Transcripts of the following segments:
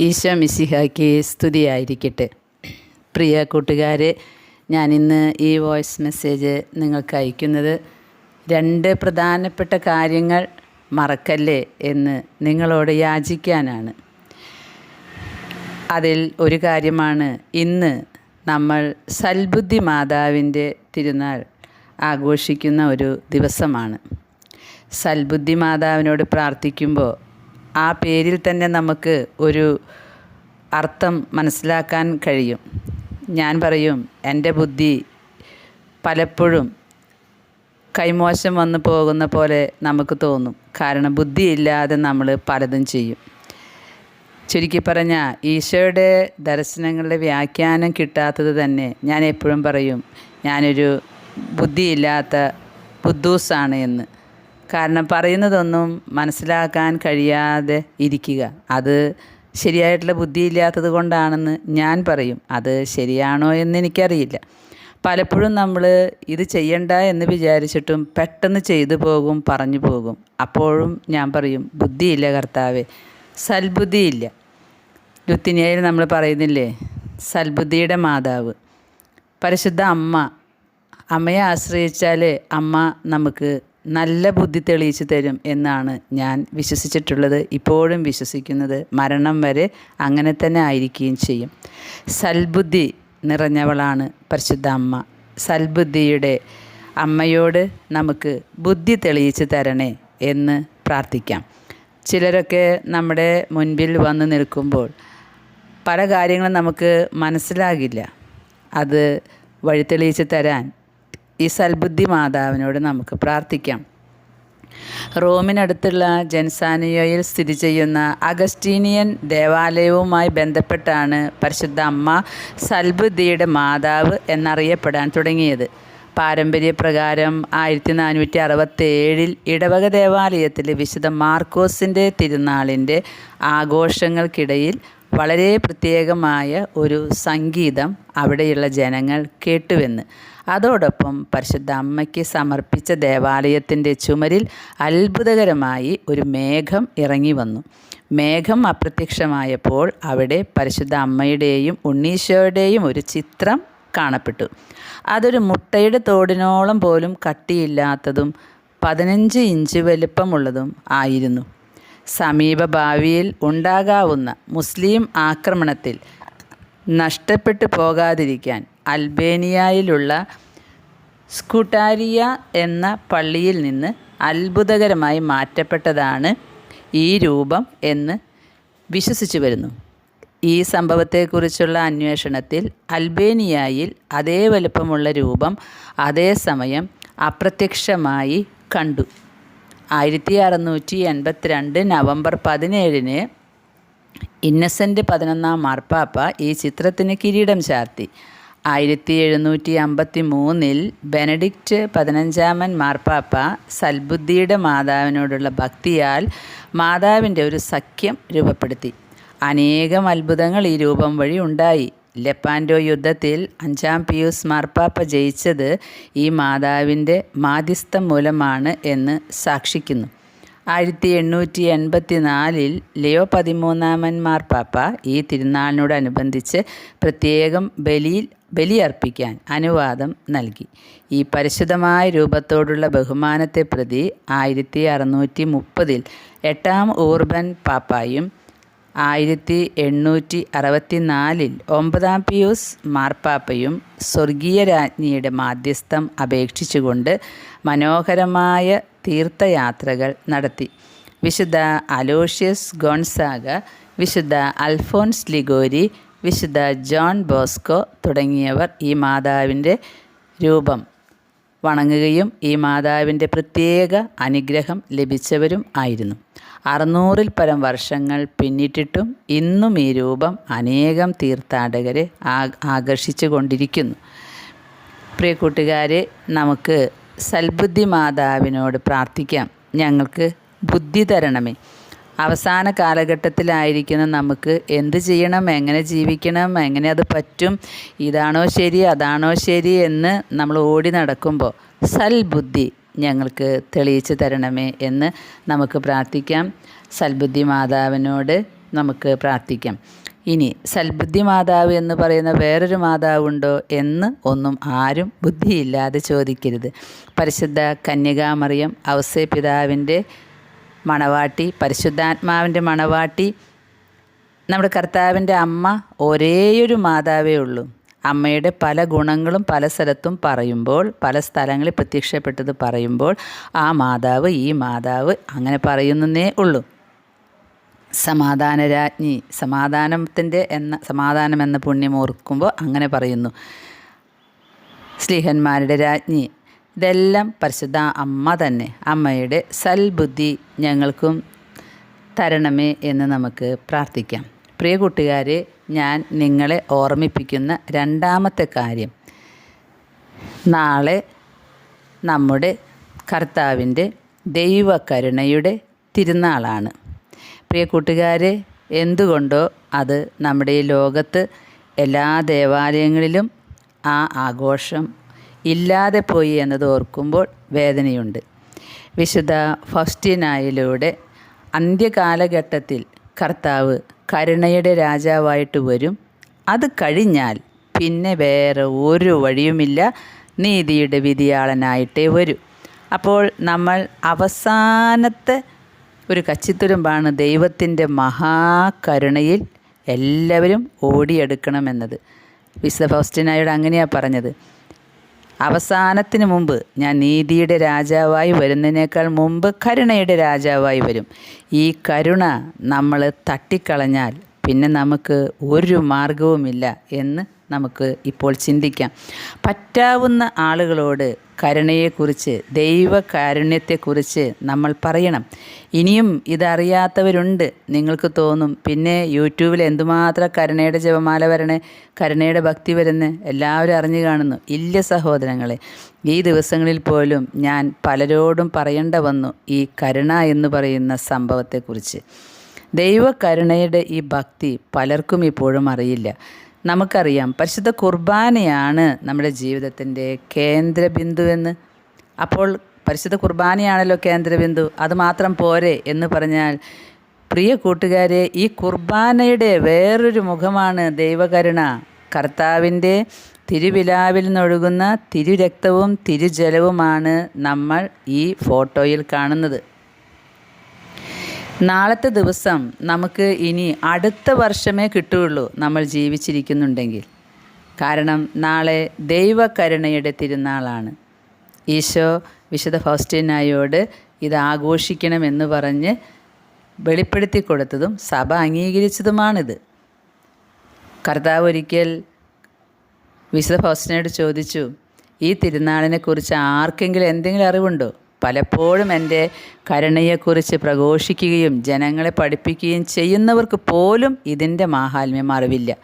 ഈശോ മിശിഹായ്ക്ക് സ്തുതിയായിരിക്കട്ടെ. പ്രിയ കൂട്ടുകാരെ ഞാനിന്ന് ഈ വോയിസ് മെസ്സേജ് നിങ്ങൾക്ക് അയക്കുന്നത് രണ്ട് പ്രധാനപ്പെട്ട കാര്യങ്ങൾ മറക്കല്ലേ എന്ന് നിങ്ങളോട് യാചിക്കാനാണ്. അതിൽ ഒരു കാര്യമാണ് ഇന്ന് നമ്മൾ സൽബുദ്ധി മാതാവിന്റെ തിരുനാൾ ആഘോഷിക്കുന്ന ഒരു ദിവസമാണ്. സൽബുദ്ധി മാതാവിനോട് പ്രാർത്ഥിക്കുമ്പോൾ ആ പേരിൽ തന്നെ നമുക്ക് ഒരു അർത്ഥം മനസ്സിലാക്കാൻ കഴിയും. ഞാൻ പറയും എന്റെ ബുദ്ധി പലപ്പോഴും കൈമോശം വന്നു പോകുന്ന പോലെ നമുക്ക് തോന്നും. കാരണം ബുദ്ധിയില്ലാതെ നമ്മൾ പലതും ചെയ്യും. ചുരുക്കി പറഞ്ഞാൽ ഈശോയുടെ ദർശനങ്ങളുടെ വ്യാഖ്യാനം കിട്ടാത്തത് തന്നെ ഞാൻ എപ്പോഴും പറയും ഞാനൊരു ബുദ്ധിയില്ലാത്ത ബുദ്ധൂസാണ് എന്ന്. കാരണം പറയുന്നതൊന്നും മനസ്സിലാക്കാൻ കഴിയാതെ ഇരിക്കുക. അത് ശരിയായിട്ടുള്ള ബുദ്ധിയില്ലാത്തത് കൊണ്ടാണെന്ന് ഞാൻ പറയും. അത് ശരിയാണോ എന്ന് എനിക്കറിയില്ല. പലപ്പോഴും നമ്മൾ ഇത് ചെയ്യണ്ട എന്ന് വിചാരിച്ചിട്ടും പെട്ടെന്ന് ചെയ്തു പോകും പറഞ്ഞു പോകും. അപ്പോഴും ഞാൻ പറയും ബുദ്ധിയില്ല കർത്താവെ സൽബുദ്ധിയില്ല. ലുത്തിനിയയിൽ നമ്മൾ പറയുന്നില്ലേ സൽബുദ്ധിയുടെ മാതാവ്. പരിശുദ്ധ അമ്മ അമ്മയെ ആശ്രയിച്ചാൽ അമ്മ നമുക്ക് നല്ല ബുദ്ധി തെളിയിച്ചു തരും എന്നാണ് ഞാൻ വിശ്വസിച്ചിട്ടുള്ളത്. ഇപ്പോഴും വിശ്വസിക്കുന്നത് മരണം വരെ അങ്ങനെ തന്നെ ആയിരിക്കുകയും ചെയ്യും. സൽബുദ്ധി നിറഞ്ഞവളാണ് പരിശുദ്ധ അമ്മ. സൽബുദ്ധിയുടെ അമ്മയോട് നമുക്ക് ബുദ്ധി തെളിയിച്ചു തരണേ എന്ന് പ്രാർത്ഥിക്കാം. ചിലരൊക്കെ നമ്മുടെ മുൻപിൽ വന്ന് നിൽക്കുമ്പോൾ പല കാര്യങ്ങളും നമുക്ക് മനസ്സിലാകില്ല. അത് വഴിതെളിയിച്ച് തരാൻ ഈ സൽബുദ്ധി മാതാവിനോട് നമുക്ക് പ്രാർത്ഥിക്കാം. റോമിനടുത്തുള്ള ജൻസാനിയോയിൽ സ്ഥിതി ചെയ്യുന്ന അഗസ്റ്റീനിയൻ ദേവാലയവുമായി ബന്ധപ്പെട്ടാണ് പരിശുദ്ധ അമ്മ സൽബുദ്ധിയുടെ മാതാവ് എന്നറിയപ്പെടാൻ തുടങ്ങിയത്. പാരമ്പര്യപ്രകാരം ആയിരത്തി നാനൂറ്റി അറുപത്തേഴിൽ ഇടവക ദേവാലയത്തിൽ വിശുദ്ധ മാർക്കോസിന്റെ തിരുനാളിന്റെ ആഘോഷങ്ങൾക്കിടയിൽ വളരെ പ്രത്യേകമായ ഒരു സംഗീതം അവിടെയുള്ള ജനങ്ങൾ കേട്ടുവെന്ന്. അതോടൊപ്പം പരിശുദ്ധ അമ്മയ്ക്ക് സമർപ്പിച്ച ദേവാലയത്തിന്റെ ചുമരിൽ അത്ഭുതകരമായി ഒരു മേഘം ഇറങ്ങി വന്നു. മേഘം അപ്രത്യക്ഷമായപ്പോൾ അവിടെ പരിശുദ്ധ അമ്മയുടെയും ഉണ്ണീശോയുടെയും ഒരു ചിത്രം കാണപ്പെട്ടു. അതൊരു മുട്ടയുടെ തോടിനോളം പോലും കട്ടിയില്ലാത്തതും പതിനഞ്ച് ഇഞ്ച് വലിപ്പമുള്ളതും ആയിരുന്നു. സമീപ ഭാവിയിൽ ഉണ്ടാകാവുന്ന മുസ്ലിം ആക്രമണത്തിൽ നഷ്ടപ്പെട്ടു പോകാതിരിക്കാൻ അൽബേനിയയിലുള്ള സ്കുട്ടാരിയ എന്ന പള്ളിയിൽ നിന്ന് അത്ഭുതകരമായി മാറ്റപ്പെട്ടതാണ് ഈ രൂപം എന്ന് വിശ്വസിച്ചു വരുന്നു. ഈ സംഭവത്തെക്കുറിച്ചുള്ള അന്വേഷണത്തിൽ അൽബേനിയയിൽ അതേ വലുപ്പമുള്ള രൂപം അതേസമയം അപ്രത്യക്ഷമായി കണ്ടു. ആയിരത്തി അറുന്നൂറ്റി എൺപത്തിരണ്ട് നവംബർ പതിനേഴിന് ഇന്നസെന്റ് പതിനൊന്നാം മാർപ്പാപ്പ ഈ ചിത്രത്തിന് കിരീടം ചാർത്തി. ആയിരത്തി എഴുന്നൂറ്റി അമ്പത്തി മൂന്നിൽ ബെനഡിക്റ്റ് പതിനഞ്ചാമൻ മാർപ്പാപ്പ സൽബുദ്ധിയുടെ മാതാവിനോടുള്ള ഭക്തിയാൽ മാതാവിന്റെ ഒരു സഖ്യം രൂപപ്പെടുത്തി. അനേകം അത്ഭുതങ്ങൾ ഈ രൂപം വഴി ഉണ്ടായി. ലെപ്പാൻഡോ യുദ്ധത്തിൽ അഞ്ചാം പിയൂസ് മാർപ്പാപ്പ ജയിച്ചത് ഈ മാതാവിന്റെ മാധ്യസ്ഥം മൂലമാണ് എന്ന് സാക്ഷിക്കുന്നു. ആയിരത്തി എണ്ണൂറ്റി എൺപത്തി നാലിൽ ലിയോ പതിമൂന്നാമൻ മാർപ്പാപ്പ ഈ തിരുനാളിനോടനുബന്ധിച്ച് പ്രത്യേകം ബലിയിൽ ബലിയർപ്പിക്കാൻ അനുവാദം നൽകി. ഈ പരിശുദ്ധമായ രൂപത്തോടുള്ള ബഹുമാനത്തെ പ്രതി ആയിരത്തി അറുന്നൂറ്റി മുപ്പതിൽ എട്ടാം ഊർബൻ പാപ്പായും ആയിരത്തി എണ്ണൂറ്റി അറുപത്തി നാലിൽ ഒമ്പതാം പിയൂസ് മാർപ്പാപ്പയും സ്വർഗീയ രാജ്ഞിയുടെ മാധ്യസ്ഥം അപേക്ഷിച്ചുകൊണ്ട് മനോഹരമായ തീർത്ഥയാത്രകൾ നടത്തി. വിശുദ്ധ അലോഷ്യസ് ഗോൺസാഗ വിശുദ്ധ അൽഫോൻസ് ലിഗോരി വിശുദ്ധ ജോൺ ബോസ്കോ തുടങ്ങിയവർ ഈ മാതാവിന്റെ രൂപം വണങ്ങുകയും ഈ മാതാവിന്റെ പ്രത്യേക അനുഗ്രഹം ലഭിച്ചവരും ആയിരുന്നു. അറുന്നൂറിൽ പരം വർഷങ്ങൾ പിന്നിട്ടിട്ടും ഇന്നും ഈ രൂപം അനേകം തീർത്ഥാടകരെ ആകർഷിച്ചു കൊണ്ടിരിക്കുന്നു. പ്രിയ കൂട്ടുകാരെ നമുക്ക് സൽബുദ്ധി മാതാവിനോട് പ്രാർത്ഥിക്കാം. ഞങ്ങൾക്ക് ബുദ്ധി തരണമേ. അവസാന കാലഘട്ടത്തിലായിരിക്കുന്ന നമുക്ക് എന്ത് ചെയ്യണം എങ്ങനെ ജീവിക്കണം എങ്ങനെ അത് പറ്റും ഇതാണോ ശരി അതാണോ ശരി എന്ന് നമ്മൾ ഓടി നടക്കുമ്പോൾ സൽബുദ്ധി ഞങ്ങൾക്ക് തെളിയിച്ചു തരണമേ എന്ന് നമുക്ക് പ്രാർത്ഥിക്കാം. സൽബുദ്ധി മാതാവിനോട് നമുക്ക് പ്രാർത്ഥിക്കാം. ഇനി സൽബുദ്ധി മാതാവ് എന്ന് പറയുന്ന വേറൊരു മാതാവുണ്ടോ എന്ന് ഒന്നും ആരും ബുദ്ധിയില്ലാതെ ചോദിക്കരുത്. പരിശുദ്ധ കന്യകാമറിയം ഔസേ പിതാവിന്റെ മണവാട്ടി പരിശുദ്ധാത്മാവിന്റെ മണവാട്ടി നമ്മുടെ കർത്താവിന്റെ അമ്മ ഒരേയൊരു മാതാവേ ഉള്ളൂ. അമ്മയുടെ പല ഗുണങ്ങളും പല സ്ഥലത്തും പറയുമ്പോൾ പല സ്ഥലങ്ങളിൽ പ്രത്യക്ഷപ്പെട്ടത് പറയുമ്പോൾ ആ മാതാവ് ഈ മാതാവ് അങ്ങനെ പറയുന്നേ ഉള്ളൂ. സമാധാനരാജ്ഞി സമാധാനത്തിന്റെ എന്ന സമാധാനം എന്ന പുണ്യം ഓർക്കുമ്പോൾ അങ്ങനെ പറയുന്നു. സ്ലീഹന്മാരുടെ രാജ്ഞി ഇതെല്ലാം പരിശുദ്ധ അമ്മ തന്നെ. അമ്മയുടെ സൽബുദ്ധി ഞങ്ങൾക്കും തരണമേ എന്ന് നമുക്ക് പ്രാർത്ഥിക്കാം. പ്രിയ കൂട്ടുകാരെ ഞാൻ നിങ്ങളെ ഓർമ്മിപ്പിക്കുന്ന രണ്ടാമത്തെ കാര്യം. നാളെ നമ്മുടെ കർത്താവിന്റെ ദൈവകരുണയുടെ തിരുനാളാണ്. പ്രിയ കൂട്ടുകാരെ എന്തുകൊണ്ടോ അത് നമ്മുടെ ഈ ലോകത്ത് എല്ലാ ദേവാലയങ്ങളിലും ആ ആഘോഷം ഇല്ലാതെ പോയി എന്നത് ഓർക്കുമ്പോൾ വേദനയുണ്ട്. വിശുദ്ധ ഫസ്റ്റിനായിലൂടെ അന്ത്യകാലഘട്ടത്തിൽ കർത്താവ് കരുണയുടെ രാജാവായിട്ട് വരും. അത് കഴിഞ്ഞാൽ പിന്നെ വേറെ ഒരു വഴിയുമില്ല. നീതിയുടെ വിധിയാളനായിട്ടേ വരൂ. അപ്പോൾ നമ്മൾ അവസാനത്തെ ഒരു കച്ചിത്തുരുമ്പാണ് ദൈവത്തിന്റെ മഹാകരുണയിൽ എല്ലാവരും ഓടിയെടുക്കണമെന്നത്. വിശുദ്ധ ഫൗസ്റ്റിനായോട് അങ്ങനെയാണ് പറഞ്ഞത്. അവസാനത്തിന് മുമ്പ് ഞാൻ നീതിയുടെ രാജാവായി വരുന്നതിനേക്കാൾ മുമ്പ് കരുണയുടെ രാജാവായി വരും. ഈ കരുണ നമ്മൾ തട്ടിക്കളഞ്ഞാൽ പിന്നെ നമുക്ക് ഒരു മാർഗവുമില്ല എന്ന് നമുക്ക് ഇപ്പോൾ ചിന്തിക്കാം. പറ്റാവുന്ന ആളുകളോട് കരുണയെക്കുറിച്ച് ദൈവ കാരുണ്യത്തെക്കുറിച്ച് നമ്മൾ പറയണം. ഇനിയും ഇതറിയാത്തവരുണ്ട് നിങ്ങൾക്ക് തോന്നും. പിന്നെ യൂട്യൂബിൽ എന്തുമാത്രം കരുണയുടെ ജപമാല വരണേ കരുണയുടെ ഭക്തി വരുന്ന എല്ലാവരും അറിഞ്ഞു കാണുന്നു. ഇല്ല സഹോദരങ്ങളെ ഈ ദിവസങ്ങളിൽ പോലും ഞാൻ പലരോടും പറയേണ്ട വന്നു ഈ കരുണ എന്ന് പറയുന്ന സംഭവത്തെക്കുറിച്ച്. ദൈവകരുണയുടെ ഈ ഭക്തി പലർക്കും ഇപ്പോഴും അറിയില്ല. നമുക്കറിയാം പരിശുദ്ധ കുർബാനയാണ് നമ്മുടെ ജീവിതത്തിന്റെ കേന്ദ്രബിന്ദു എന്ന്. അപ്പോൾ പരിശുദ്ധ കുർബാനയാണല്ലോ കേന്ദ്രബിന്ദു അത് മാത്രം പോരെ എന്ന് പറഞ്ഞാൽ പ്രിയ കൂട്ടുകാരെ ഈ കുർബാനയുടെ വേറൊരു മുഖമാണ് ദൈവകരുണ. കർത്താവിന്റെ തിരുവിലാവിൽ നിന്നൊഴുകുന്ന തിരുരക്തവും തിരുജലവുമാണ് നമ്മൾ ഈ ഫോട്ടോയിൽ കാണുന്നത്. നാളത്തെ ദിവസം നമുക്ക് ഇനി അടുത്ത വർഷമേ കിട്ടുകയുള്ളൂ നമ്മൾ ജീവിച്ചിരിക്കുന്നുണ്ടെങ്കിൽ. കാരണം നാളെ ദൈവകരുണയുടെ തിരുനാളാണ്. ഈശോ വിശുദ്ധ ഫൗസ്റ്റീനായോട് ഇത് ആഘോഷിക്കണമെന്ന് പറഞ്ഞ് വെളിപ്പെടുത്തി കൊടുത്തതും സഭ അംഗീകരിച്ചതുമാണിത്. കർത്താവ് ഒരിക്കൽ വിശുദ്ധ ഫൗസ്റ്റിനോട് ചോദിച്ചു ഈ തിരുനാളിനെക്കുറിച്ച് ആർക്കെങ്കിലും എന്തെങ്കിലും അറിവുണ്ടോ? പലപ്പോഴും എന്റെ കരുണയെക്കുറിച്ച് പ്രഘോഷിക്കുകയും ജനങ്ങളെ പഠിപ്പിക്കുകയും ചെയ്യുന്നവർക്ക് പോലും ഇതിന്റെ മാഹാത്മ്യം അറിവില്ല.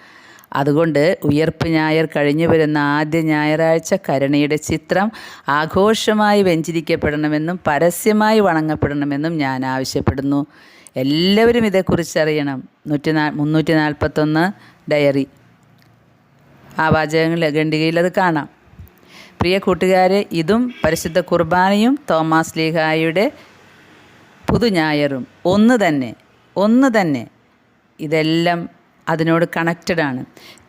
അതുകൊണ്ട് ഉയർപ്പ് ഞായർ കഴിഞ്ഞു വരുന്ന ആദ്യ ഞായറാഴ്ച കരുണയുടെ ചിത്രം ആഘോഷമായി വ്യഞ്ചരിക്കപ്പെടണമെന്നും പരസ്യമായി വണങ്ങപ്പെടണമെന്നും ഞാൻ ആവശ്യപ്പെടുന്നു. എല്ലാവരും ഇതേക്കുറിച്ച് അറിയണം നൂറ്റി നാ മുന്നൂറ്റി നാൽപ്പത്തൊന്ന് ഡയറി. ആ വാചകങ്ങൾ ഖണ്ഡികയിൽ അത് കാണാം. പ്രിയ കൂട്ടുകാരെ ഇതും പരിശുദ്ധ കുർബാനയും തോമാസ് ലീഹായുടെ പുതുഞായറും. ഒന്ന് തന്നെ ഒന്ന് തന്നെ. ഇതെല്ലാം അതിനോട് കണക്റ്റഡ് ആണ്.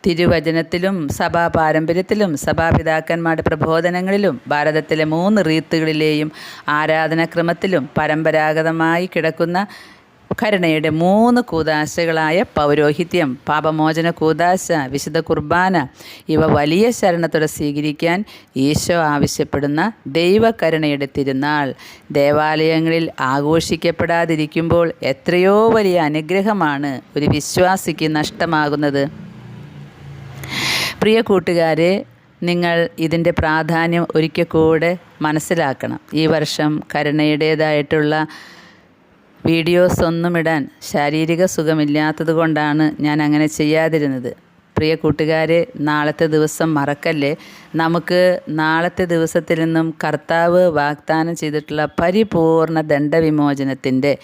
തിരുവചനത്തിലും സഭാ പാരമ്പര്യത്തിലും സഭാപിതാക്കന്മാരുടെ പ്രബോധനങ്ങളിലും ഭാരതത്തിലെ മൂന്ന് റീത്തുകളിലെയും ആരാധനാക്രമത്തിലും പരമ്പരാഗതമായി കിടക്കുന്ന കരുണയുടെ മൂന്ന് കൂതാശകളായ പൗരോഹിത്യം പാപമോചന കൂതാശ വിശുദ്ധ കുർബാന ഇവ വലിയ ശരണത്തോടെ സ്വീകരിക്കാൻ ഈശോ ആവശ്യപ്പെടുന്ന ദൈവകരുണയുടെ തിരുനാൾ. ദേവാലയങ്ങളിൽ ആഘോഷിക്കപ്പെടാതിരിക്കുമ്പോൾ എത്രയോ വലിയ അനുഗ്രഹമാണ് ഒരു വിശ്വാസിക്ക് നഷ്ടമാകുന്നത്. പ്രിയ കൂട്ടുകാരെ നിങ്ങൾ ഇതിന്റെ പ്രാധാന്യം ഒരിക്കൽ കൂടെ മനസ്സിലാക്കണം. ഈ വർഷം കരുണയുടേതായിട്ടുള്ള വീഡിയോസ് ഒന്നും ഇടാൻ ശാരീരിക സുഖമില്ലാത്തത് കൊണ്ടാണ് ഞാൻ അങ്ങനെ ചെയ്യാതിരുന്നത്. പ്രിയ കൂട്ടുകാരെ നാളത്തെ ദിവസം മറക്കല്ലേ? നമുക്ക് നാളത്തെ ദിവസത്തിൽ നിന്നും കർത്താവ് വാഗ്ദാനം ചെയ്തിട്ടുള്ള പരിപൂർണ ദണ്ഡവിമോചനത്തിന്റെ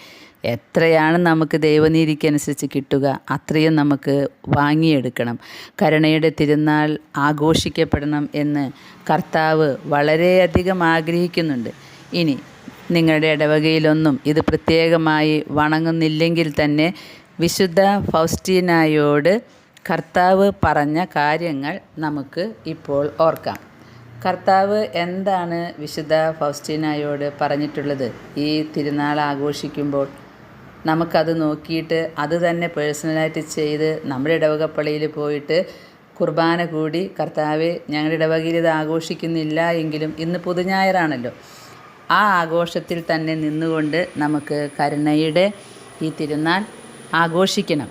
എത്രയാണ് നമുക്ക് ദൈവനീതിക്കനുസരിച്ച് കിട്ടുക അത്രയും നമുക്ക് വാങ്ങിയെടുക്കണം. കരുണയുടെ തിരുനാൾ ആഘോഷിക്കപ്പെടണം എന്ന് കർത്താവ് വളരെയധികം ആഗ്രഹിക്കുന്നുണ്ട്. ഇനി നിങ്ങളുടെ ഇടവകയിലൊന്നും ഇത് പ്രത്യേകമായി വണങ്ങുന്നില്ലെങ്കിൽ തന്നെ വിശുദ്ധ ഫൗസ്റ്റീനായോട് കർത്താവ് പറഞ്ഞ കാര്യങ്ങൾ നമുക്ക് ഇപ്പോൾ ഓർക്കാം. കർത്താവ് എന്താണ് വിശുദ്ധ ഫൗസ്റ്റീനായോട് പറഞ്ഞിട്ടുള്ളത്? ഈ തിരുനാൾ ആഘോഷിക്കുമ്പോൾ നമുക്കത് നോക്കിയിട്ട് അത് തന്നെ പേഴ്സണലായിട്ട് ചെയ്ത് നമ്മുടെ ഇടവകപ്പള്ളിയിൽ പോയിട്ട് കുർബാന കൂടി കർത്താവ് ഞങ്ങളുടെ ഇടവകയിൽ ഇത് ആഘോഷിക്കുന്നില്ല എങ്കിലും ഇന്ന് പുതുഞായറാണല്ലോ. ആ ആഘോഷത്തിൽ തന്നെ നിന്നുകൊണ്ട് നമുക്ക് കരുണയുടെ ഈ തിരുനാൾ ആഘോഷിക്കണം.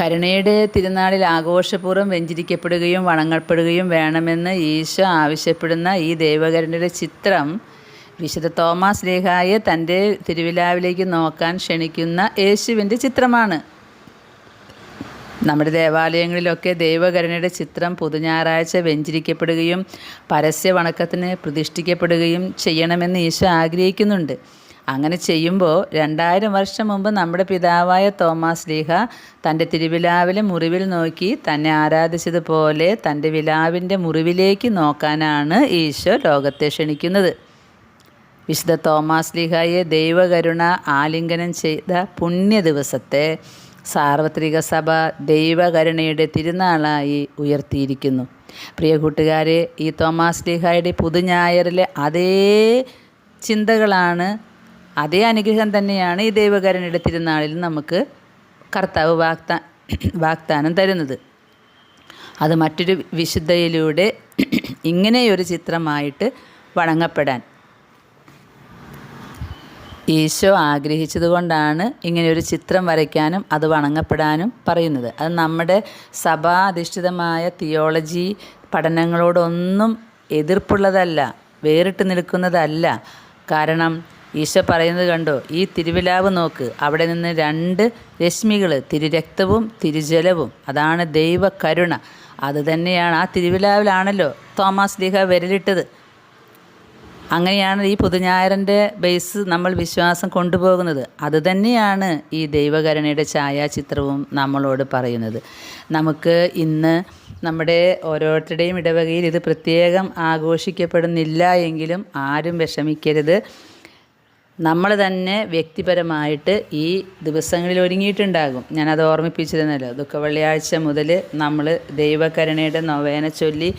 കരുണയുടെ തിരുനാളിൽ ആഘോഷപൂർവം വെഞ്ചിരിക്കപ്പെടുകയും വണങ്ങപ്പെടുകയും വേണമെന്ന് ഈശോ ആവശ്യപ്പെടുന്ന ഈ ദൈവകരുണയുടെ ചിത്രം വിശുദ്ധ തോമസ് ലേഹായെ തന്റെ തിരുവിലാവിലേക്ക് നോക്കാൻ ക്ഷണിക്കുന്ന യേശുവിന്റെ ചിത്രമാണ്. നമ്മുടെ ദേവാലയങ്ങളിലൊക്കെ ദൈവകരുണയുടെ ചിത്രം പൊതുഞായറാഴ്ച വെഞ്ചരിക്കപ്പെടുകയും പരസ്യ വണക്കത്തിന് പ്രതിഷ്ഠിക്കപ്പെടുകയും ചെയ്യണമെന്ന് ഈശോ ആഗ്രഹിക്കുന്നുണ്ട്. അങ്ങനെ ചെയ്യുമ്പോൾ രണ്ടായിരം വർഷം മുമ്പ് നമ്മുടെ പിതാവായ തോമാസ് ലീഹ തന്റെ തിരുവിലാവിലെ മുറിവിൽ നോക്കി തന്നെ ആരാധിച്ചതുപോലെ തന്റെ വിലാവിന്റെ മുറിവിലേക്ക് നോക്കാനാണ് ഈശോ ലോകത്തെ ക്ഷണിക്കുന്നത്. വിശുദ്ധ തോമാസ് ലീഹയെ ദൈവകരുണ ആലിംഗനം ചെയ്ത പുണ്യ ദിവസത്തെ സാർവത്രിക സഭ ദൈവകരുണയുടെ തിരുനാളായി ഉയർത്തിയിരിക്കുന്നു. പ്രിയ കൂട്ടുകാരെ ഈ തോമാസ് ലീഹായുടെ പുതുഞായറിലെ അതേ ചിന്തകളാണ് അതേ അനുഗ്രഹം തന്നെയാണ് ഈ ദൈവകരുണയുടെ തിരുനാളിൽ നമുക്ക് കർത്താവ് വാഗ്ദാ വാഗ്ദാനം തരുന്നത്. അത് മറ്റൊരു വിശുദ്ധയിലൂടെ ഇങ്ങനെയൊരു ചിത്രമായിട്ട് വണങ്ങപ്പെടാൻ ഈശോ ആഗ്രഹിച്ചതുകൊണ്ടാണ് ഇങ്ങനെയൊരു ചിത്രം വരയ്ക്കാനും അത് വണങ്ങപ്പെടാനും പറയുന്നത്. അത് നമ്മുടെ സഭാധിഷ്ഠിതമായ തിയോളജി പഠനങ്ങളോടൊന്നും എതിർപ്പുള്ളതല്ല വേറിട്ട് നിൽക്കുന്നതല്ല. കാരണം ഈശോ പറയുന്നത് കണ്ടോ ഈ തിരുവിലാവ് നോക്ക് അവിടെ നിന്ന് രണ്ട് രശ്മികൾ തിരുരക്തവും തിരുജലവും. അതാണ് ദൈവ കരുണ അത് തന്നെയാണ് ആ തിരുവിലാവിലാണല്ലോ തോമസ് ലീഹ വിരലിട്ടത്. അങ്ങനെയാണ് ഈ പുതുഞായറിന്റെ ബേസ് നമ്മൾ വിശ്വാസം കൊണ്ടുപോകുന്നത്. അതുതന്നെയാണ് ഈ ദൈവകരുണയുടെ ഛായാചിത്രവും നമ്മളോട് പറയുന്നത്. നമുക്ക് ഇന്ന് നമ്മുടെ ഓരോരുത്തരുടെയും ഇടവകയിൽ ഇത് പ്രത്യേകം ആഘോഷിക്കപ്പെടുന്നില്ല എങ്കിലും ആരും വിഷമിക്കരുത്. നമ്മൾ തന്നെ വ്യക്തിപരമായിട്ട് ഈ ദിവസങ്ങളിൽ ഒരുങ്ങിയിട്ടുണ്ടാകും. ഞാനത് ഓർമ്മിപ്പിച്ചിരുന്നല്ലോ. ദുഃഖ വെള്ളിയാഴ്ച മുതൽ നമ്മൾ ദൈവകരുണയുടെ നൊവേന ചൊല്ലി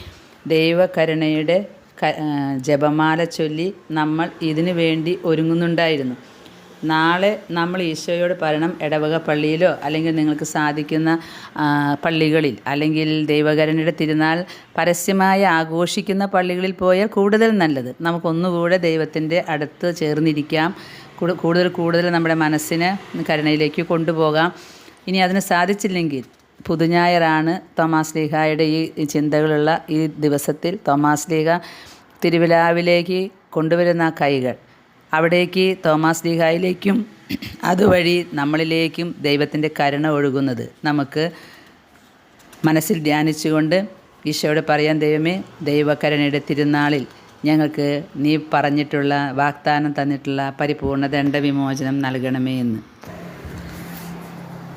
ദൈവകരുണയുടെ ജപമാല ചൊല്ലി നമ്മൾ ഇതിനു വേണ്ടി ഒരുങ്ങുന്നുണ്ടായിരുന്നു. നാളെ നമ്മൾ ഈശോയോട് പറയണം ഇടവക പള്ളിയിലോ അല്ലെങ്കിൽ നിങ്ങൾക്ക് സാധിക്കുന്ന പള്ളികളിൽ അല്ലെങ്കിൽ ദൈവകരണയുടെ തിരുനാൾ പരസ്യമായി ആഘോഷിക്കുന്ന പള്ളികളിൽ പോയാൽ കൂടുതൽ നല്ലത്. നമുക്കൊന്നുകൂടെ ദൈവത്തിന്റെ അടുത്ത് ചേർന്നിരിക്കാം. കൂടുതൽ കൂടുതൽ നമ്മുടെ മനസ്സിനെ കരുണയിലേക്ക് കൊണ്ടുപോകാം. ഇനി അതിന് സാധിച്ചില്ലെങ്കിൽ പുതുഞായറാണ് തോമാസ് ലീഹായുടെ ഈ ചിന്തകളുള്ള ഈ ദിവസത്തിൽ തോമാസ് ലീഹ തിരുവിലാവിലേക്ക് കൊണ്ടുവരുന്ന കൈകൾ അവിടേക്ക് തോമാസ് ലീഹായിലേക്കും അതുവഴി നമ്മളിലേക്കും ദൈവത്തിന്റെ കരുണ ഒഴുകുന്നത്. നമുക്ക് മനസ്സിൽ ധ്യാനിച്ചുകൊണ്ട് ഈശോയോട് പറയാൻ ദൈവമേ ദൈവകരുണയുടെ തിരുനാളിൽ ഞങ്ങൾക്ക് നീ പറഞ്ഞിട്ടുള്ള വാഗ്ദാനം തന്നിട്ടുള്ള പരിപൂർണ ദണ്ഡവിമോചനം നൽകണമേ എന്ന്.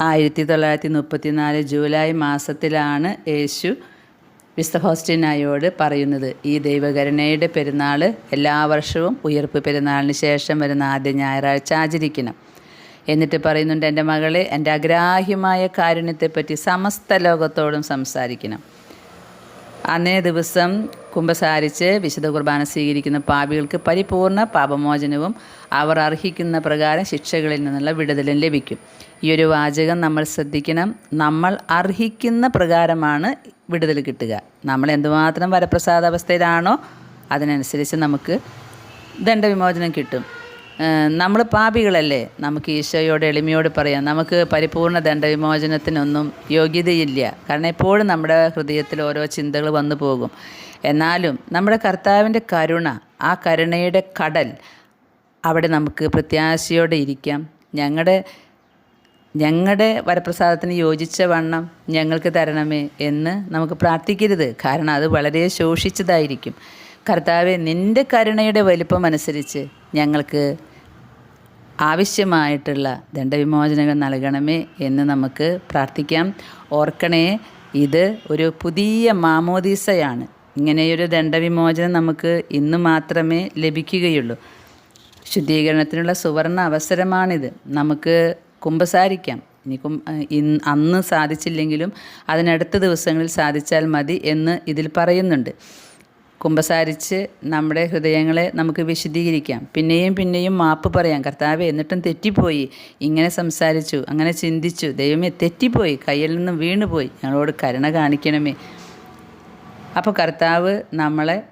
ആയിരത്തി തൊള്ളായിരത്തി മുപ്പത്തി നാല് ജൂലൈ മാസത്തിലാണ് യേശു വിസ്ത ഫോസ്റ്റിനായോട് പറയുന്നത് ഈ ദൈവകരുണയുടെ പെരുന്നാൾ എല്ലാ വർഷവും ഉയർപ്പ് പെരുന്നാളിന് ശേഷം വരുന്ന ആദ്യ ഞായറാഴ്ച ആചരിക്കണം. എന്നിട്ട് പറയുന്നുണ്ട് എന്റെ മകളെ എന്റെ അഗ്രാഹ്യമായ കാരുണ്യത്തെപ്പറ്റി സമസ്ത ലോകത്തോടും സംസാരിക്കണം. അന്നേ ദിവസം കുമ്പസാരിച്ച് വിശുദ്ധ കുർബാന സ്വീകരിക്കുന്ന പാപികൾക്ക് പരിപൂർണ പാപമോചനവും അവർ അർഹിക്കുന്ന പ്രകാരം ശിക്ഷകളിൽ നിന്നുള്ള വിടുതലും ലഭിക്കും. ഈ ഒരു വാചകം നമ്മൾ ശ്രദ്ധിക്കണം. നമ്മൾ അർഹിക്കുന്ന പ്രകാരമാണ് വിടുതൽ കിട്ടുക. നമ്മൾ എന്തുമാത്രം വരപ്രസാദാവസ്ഥയിലാണോ അതിനനുസരിച്ച് നമുക്ക് ദണ്ഡവിമോചനം കിട്ടും. നമ്മൾ പാപികളല്ലേ? നമുക്ക് ഈശോയോട് എളിമയോട് പറയാം നമുക്ക് പരിപൂർണ ദണ്ഡവിമോചനത്തിനൊന്നും യോഗ്യതയില്ല. കാരണം എപ്പോഴും നമ്മുടെ ഹൃദയത്തിൽ ഓരോ ചിന്തകൾ വന്നു പോകും. എന്നാലും നമ്മുടെ കർത്താവിന്റെ കരുണ ആ കരുണയുടെ കടൽ അവിടെ നമുക്ക് പ്രത്യാശയോടെ ഇരിക്കാം. ഞങ്ങളുടെ ഞങ്ങളുടെ വരപ്രസാദത്തിന് യോജിച്ച വണ്ണം ഞങ്ങൾക്ക് തരണമേ എന്ന് നമുക്ക് പ്രാർത്ഥിക്കരുത്. കാരണം അത് വളരെ ശോഷിച്ചതായിരിക്കും. കർത്താവെ നിന്റെ കരുണയുടെ വലിപ്പം അനുസരിച്ച് ഞങ്ങൾക്ക് ആവശ്യമായിട്ടുള്ള ദണ്ഡവിമോചനങ്ങൾ നൽകണമേ എന്ന് നമുക്ക് പ്രാർത്ഥിക്കാം. ഓർക്കണേ ഇത് ഒരു പുതിയ മാമോദീസയാണ്. ഇങ്ങനെയൊരു ദണ്ഡവിമോചനം നമുക്ക് ഇന്ന് മാത്രമേ ലഭിക്കുകയുള്ളൂ. ശുദ്ധീകരണത്തിനുള്ള സുവർണ അവസരമാണിത്. നമുക്ക് കുമ്പസാരിക്കാം. ഇനി അന്ന് സാധിച്ചില്ലെങ്കിലും അതിനടുത്ത ദിവസങ്ങളിൽ സാധിച്ചാൽ മതി എന്ന് ഇതിൽ പറയുന്നുണ്ട്. കുമ്പസാരിച്ച് നമ്മുടെ ഹൃദയങ്ങളെ നമുക്ക് വിശദീകരിക്കാം പിന്നെയും പിന്നെയും മാപ്പ് പറയാം. കർത്താവ് എന്നിട്ടും തെറ്റിപ്പോയി. ഇങ്ങനെ സംസാരിച്ചു അങ്ങനെ ചിന്തിച്ചു. ദൈവമേ തെറ്റിപ്പോയി. കയ്യിൽ നിന്ന് വീണുപോയി. ഞങ്ങളോട് കരുണ കാണിക്കണമേ. അപ്പോൾ കർത്താവ് നമ്മളെ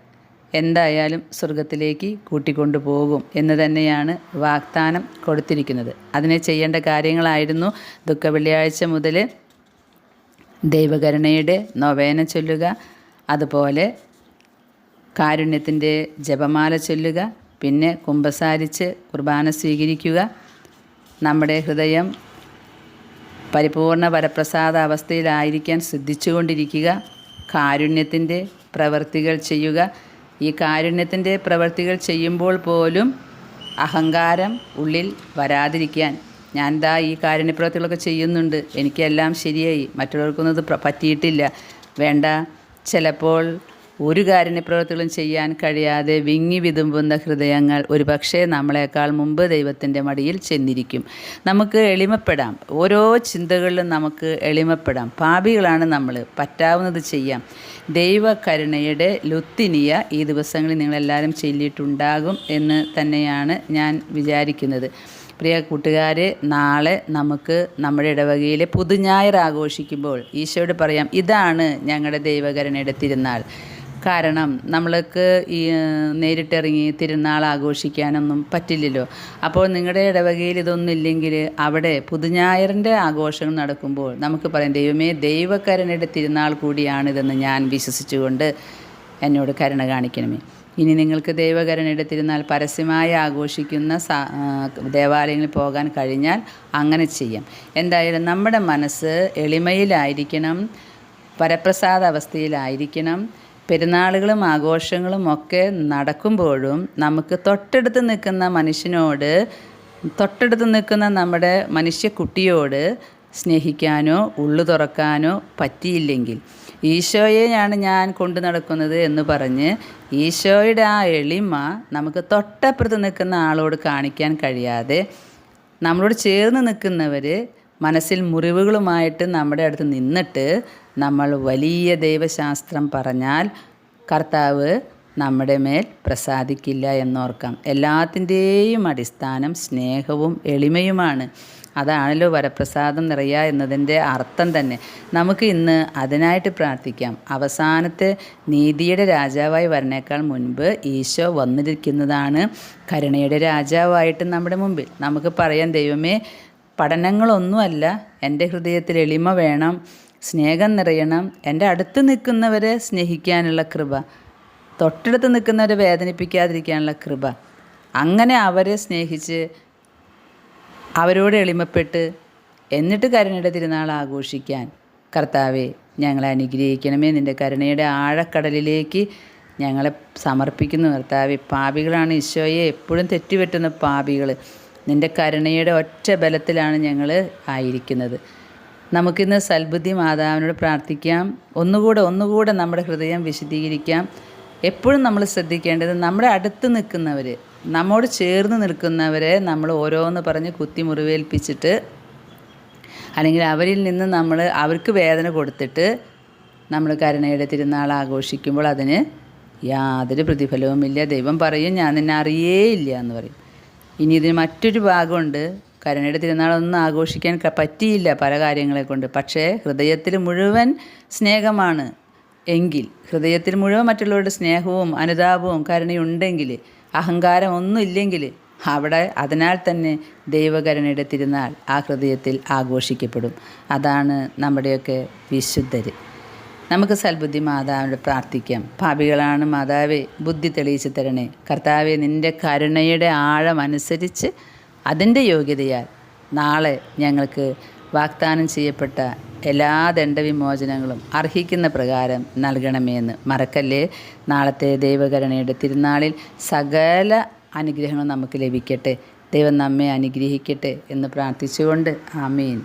എന്തായാലും സ്വർഗത്തിലേക്ക് കൂട്ടിക്കൊണ്ടു പോകും എന്ന് തന്നെയാണ് വാഗ്ദാനം കൊടുത്തിരിക്കുന്നത്. അതിനെ ചെയ്യേണ്ട കാര്യങ്ങളായിരുന്നു ദുഃഖ വെള്ളിയാഴ്ച മുതൽ ദൈവകരുണയുടെ നൊവേന ചൊല്ലുക അതുപോലെ കാരുണ്യത്തിന്റെ ജപമാല ചൊല്ലുക പിന്നെ കുമ്പസാരിച്ച് കുർബാന സ്വീകരിക്കുക. നമ്മുടെ ഹൃദയം പരിപൂർണ വരപ്രസാദ അവസ്ഥയിലായിരിക്കാൻ ശ്രദ്ധിച്ചുകൊണ്ടിരിക്കുക. കാരുണ്യത്തിന്റെ പ്രവൃത്തികൾ ചെയ്യുക. ഈ കാരുണ്യത്തിന്റെ പ്രവൃത്തികൾ ചെയ്യുമ്പോൾ പോലും അഹങ്കാരം ഉള്ളിൽ വരാതിരിക്കാൻ ഞാൻ ദാ ഈ കാരുണ്യപ്രവർത്തികളൊക്കെ ചെയ്യുന്നുണ്ട്. എനിക്കെല്ലാം ശരിയായി. മറ്റുള്ളവർക്കൊന്നും ഇത് പറ്റിയിട്ടില്ല. വേണ്ട. ചിലപ്പോൾ ഒരു കാരുണ്യപ്രവർത്തികളും ചെയ്യാൻ കഴിയാതെ വിങ്ങി വിതുമ്പുന്ന ഹൃദയങ്ങൾ ഒരുപക്ഷെ നമ്മളെക്കാൾ മുമ്പ് ദൈവത്തിന്റെ മടിയിൽ ചെന്നിരിക്കും. നമുക്ക് എളിമപ്പെടാം. ഓരോ ചിന്തകളിലും നമുക്ക് എളിമപ്പെടാം. പാപികളാണ് നമ്മൾ പറ്റാവുന്നത് ചെയ്യാം. ദൈവകരുണയുടെ ലുത്തിനിയ ഈ ദിവസങ്ങളിൽ നിങ്ങളെല്ലാവരും ചൊല്ലിയിട്ടുണ്ടാകും എന്ന് തന്നെയാണ് ഞാൻ വിചാരിക്കുന്നത്. പ്രിയ കൂട്ടുകാരെ നാളെ നമുക്ക് നമ്മുടെ ഇടവകയിലെ പുതുഞായർ ആഘോഷിക്കുമ്പോൾ ഈശോയോട് പറയാം ഇതാണ് ഞങ്ങളുടെ ദൈവകരുണയുടെ തിരുനാൾ. കാരണം നമ്മൾക്ക് ഈ നേരിട്ടിറങ്ങി തിരുനാൾ ആഘോഷിക്കാനൊന്നും പറ്റില്ലല്ലോ. അപ്പോൾ നിങ്ങളുടെ ഇടവകയിൽ ഇതൊന്നും ഇല്ലെങ്കിൽ അവിടെ പുതുഞായറിന്റെ ആഘോഷങ്ങൾ നടക്കുമ്പോൾ നമുക്ക് പറയാം ദൈവമേ ദൈവകരുണയുടെ തിരുനാൾ കൂടിയാണിതെന്ന് ഞാൻ വിശ്വസിച്ചുകൊണ്ട് എന്നോട് കരുണ കാണിക്കണമേ. ഇനി നിങ്ങൾക്ക് ദൈവകരുണയുടെ തിരുനാൾ പരസ്യമായി ആഘോഷിക്കുന്ന ദേവാലയങ്ങളിൽ പോകാൻ കഴിഞ്ഞാൽ അങ്ങനെ ചെയ്യാം. എന്തായാലും നമ്മുടെ മനസ്സ് എളിമയിലായിരിക്കണം പരപ്രസാദ അവസ്ഥയിലായിരിക്കണം പെരുന്നാളുകളും ആഘോഷങ്ങളും ഒക്കെ നടക്കുമ്പോഴും നമുക്ക് തൊട്ടടുത്ത് നിൽക്കുന്ന മനുഷ്യനോട് തൊട്ടടുത്ത് നിൽക്കുന്ന നമ്മുടെ മനുഷ്യക്കുട്ടിയോട് സ്നേഹിക്കാനോ ഉള്ളു തുറക്കാനോ പറ്റിയില്ലെങ്കിൽ ഈശോയെയാണ് ഞാൻ കൊണ്ടു നടക്കുന്നത് എന്ന് പറഞ്ഞ് ഈശോയുടെ ആ എളിമ നമുക്ക് തൊട്ടപ്പുറത്ത് നിൽക്കുന്ന ആളോട് കാണിക്കാൻ കഴിയാതെ നമ്മളോട് ചേർന്ന് നിൽക്കുന്നവർ മനസ്സിൽ മുറിവുകളുമായിട്ട് നമ്മുടെ അടുത്ത് നിന്നിട്ട് നമ്മൾ വലിയ ദൈവശാസ്ത്രം പറഞ്ഞാൽ കർത്താവ് നമ്മുടെ മേൽ പ്രസാദിക്കില്ല എന്നോർക്കാം. എല്ലാത്തിന്റെയും അടിസ്ഥാനം സ്നേഹവും എളിമയുമാണ്. അതാണല്ലോ വരപ്രസാദം നിറയുക എന്നതിന്റെ അർത്ഥം തന്നെ. നമുക്ക് ഇന്ന് അതിനായിട്ട് പ്രാർത്ഥിക്കാം. അവസാനത്തെ നീതിയുടെ രാജാവായി വരണേക്കാൾ മുൻപ് ഈശോ വന്നിരിക്കുന്നതാണ് കരുണയുടെ രാജാവായിട്ട് നമ്മുടെ മുമ്പിൽ. നമുക്ക് പറയാം ദൈവമേ പഠനങ്ങളൊന്നുമല്ല. എന്റെ ഹൃദയത്തിൽ എളിമ വേണം. സ്നേഹം നിറയണം. എന്റെ അടുത്ത് നിൽക്കുന്നവരെ സ്നേഹിക്കാനുള്ള കൃപ. തൊട്ടടുത്ത് നിൽക്കുന്നവരെ വേദനിപ്പിക്കാതിരിക്കാനുള്ള കൃപ. അങ്ങനെ അവരെ സ്നേഹിച്ച് അവരോട് എളിമപ്പെട്ട് എന്നിട്ട് കരുണയുടെ തിരുനാൾ ആഘോഷിക്കാൻ കർത്താവെ ഞങ്ങളെ അനുഗ്രഹിക്കണമേ. നിന്റെ കരുണയുടെ ആഴക്കടലിലേക്ക് ഞങ്ങളെ സമർപ്പിക്കുന്നു കർത്താവെ. പാപികളാണ് ഈശോയെ എപ്പോഴും തെറ്റുപറ്റുന്ന പാപികൾ നിന്റെ കരുണയുടെ ഒറ്റ ബലത്തിലാണ് ഞങ്ങൾ ആയിരിക്കുന്നത്. നമുക്കിന്ന് സൽബുദ്ധി മാതാവിനോട് പ്രാർത്ഥിക്കാം. ഒന്നുകൂടെ ഒന്നുകൂടെ നമ്മുടെ ഹൃദയം വിശദീകരിക്കാം എപ്പോഴും നമ്മൾ ശ്രദ്ധിക്കേണ്ടത് നമ്മുടെ അടുത്ത് നിൽക്കുന്നവർ നമ്മോട് ചേർന്ന് നിൽക്കുന്നവരെ നമ്മൾ ഓരോന്ന് പറഞ്ഞ് കുത്തി മുറിവേൽപ്പിച്ചിട്ട് അല്ലെങ്കിൽ അവരിൽ നിന്ന് നമ്മൾ അവർക്ക് വേദന കൊടുത്തിട്ട് നമ്മൾ കരുണയുടെ തിരുനാൾ ആഘോഷിക്കുമ്പോൾ അതിന് യാതൊരു പ്രതിഫലവുമില്ല. ദൈവം പറയും ഞാൻ നിന്നെ അറിയേ ഇല്ല എന്ന് പറയും. ഇനി ഇതിന് മറ്റൊരു ഭാഗമുണ്ട്. കരുണയുടെ തിരുനാളൊന്നും ആഘോഷിക്കാൻ പറ്റിയില്ല പല കാര്യങ്ങളെ കൊണ്ട്. പക്ഷേ ഹൃദയത്തിൽ മുഴുവൻ സ്നേഹമാണ് എങ്കിൽ ഹൃദയത്തിൽ മുഴുവൻ മറ്റുള്ളവരുടെ സ്നേഹവും അനുതാപവും കരുണയുണ്ടെങ്കിൽ അഹങ്കാരം ഒന്നും ഇല്ലെങ്കിൽ അവിടെ അതിനാൽ തന്നെ ദൈവകരുണയുടെ തിരുനാൾ ആ ഹൃദയത്തിൽ ആഘോഷിക്കപ്പെടും. അതാണ് നമ്മുടെയൊക്കെ വിശുദ്ധർ നമുക്ക് സൽബുദ്ധി മാതാവിനോട് പ്രാർത്ഥിക്കാം. പാപികളാണ് മാതാവേ ബുദ്ധി തെളിയിച്ച് തരണേ. കർത്താവെ നിന്റെ കരുണയുടെ ആഴമനുസരിച്ച് അതിന്റെ യോഗ്യതയാൽ നാളെ ഞങ്ങൾക്ക് വാഗ്ദാനം ചെയ്യപ്പെട്ട എല്ലാ ദണ്ഡവിമോചനങ്ങളും അർഹിക്കുന്ന പ്രകാരം നൽകണമേ എന്ന് മറക്കല്ലേ? നാളത്തെ ദൈവകരണയുടെ തിരുനാളിൽ സകല അനുഗ്രഹങ്ങളും നമുക്ക് ലഭിക്കട്ടെ. ദൈവം നമ്മെ അനുഗ്രഹിക്കട്ടെ എന്ന് പ്രാർത്ഥിച്ചുകൊണ്ട് ആമീൻ.